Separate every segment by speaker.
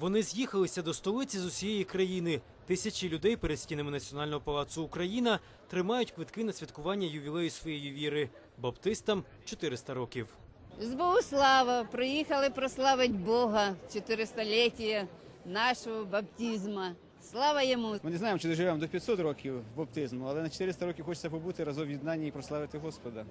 Speaker 1: Вони з'їхалися до столиці з усієї країни. Тисячі людей перед стінами Національного палацу Україна тримають квитки на святкування ювілею своєї віри. Баптистам 400 років.
Speaker 2: З Богу слава! Приїхали прославити Бога 400-ліття нашого баптизму. Слава йому!
Speaker 3: Ми не знаємо, чи доживемо до 500 років баптизму, але на 400 років хочеться побути разом в єднанні і прославити Господа.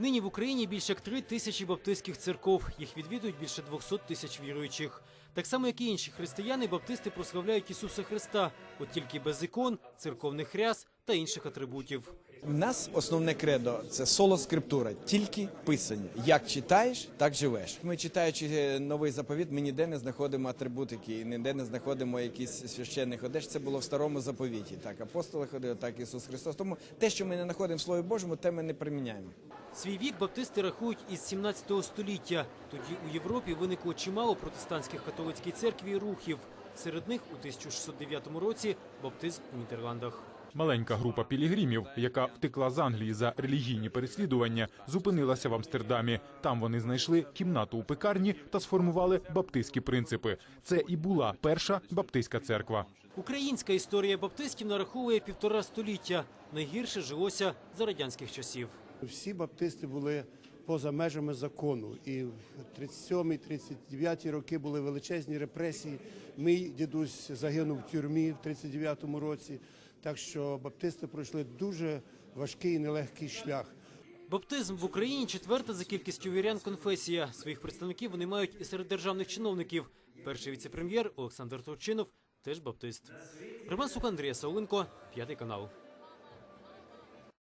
Speaker 1: Нині в Україні більше як три тисячі баптистських церков. Їх відвідують більше 200 тисяч віруючих. Так само, як і інші християни, баптисти прославляють Ісуса Христа, от тільки без ікон, церковних ряс та інших атрибутів.
Speaker 4: У нас основне кредо це соло скриптура, тільки писання. Як читаєш, так живеш. Ми читаючи е, новий заповіт, ми ніде не знаходимо атрибутики, ніде не знаходимо якісь священних одеж. Це було в старому заповіті. Так апостоли ходили, так Ісус Христос. Тому те, що ми не знаходимо в Слові Божому, те ми не приміняємо.
Speaker 1: Свій вік баптисти рахують із 17 століття. Тоді у Європі виникло чимало протестантських католицькій церкві рухів. Серед них у 1609 році баптизм у Нідерландах.
Speaker 5: Маленька група пілігримів, яка втекла з Англії за релігійні переслідування, зупинилася в Амстердамі. Там вони знайшли кімнату у пекарні та сформували баптистські принципи. Це і була перша баптистська церква.
Speaker 1: Українська історія баптистів нараховує півтора століття. Найгірше жилося за радянських часів.
Speaker 6: Всі баптисти були поза межами закону. І в 37-39 роки були величезні репресії. Мій дідусь загинув в тюрмі в 39-му році. Так що баптисти пройшли дуже важкий і нелегкий шлях.
Speaker 1: Баптизм в Україні четверта за кількістю вірян конфесія. Своїх представників вони мають і серед державних чиновників. Перший віцепрем'єр Олександр Турчинов теж баптист. Роман Сух, Андрія Сауленко, п'ятий канал.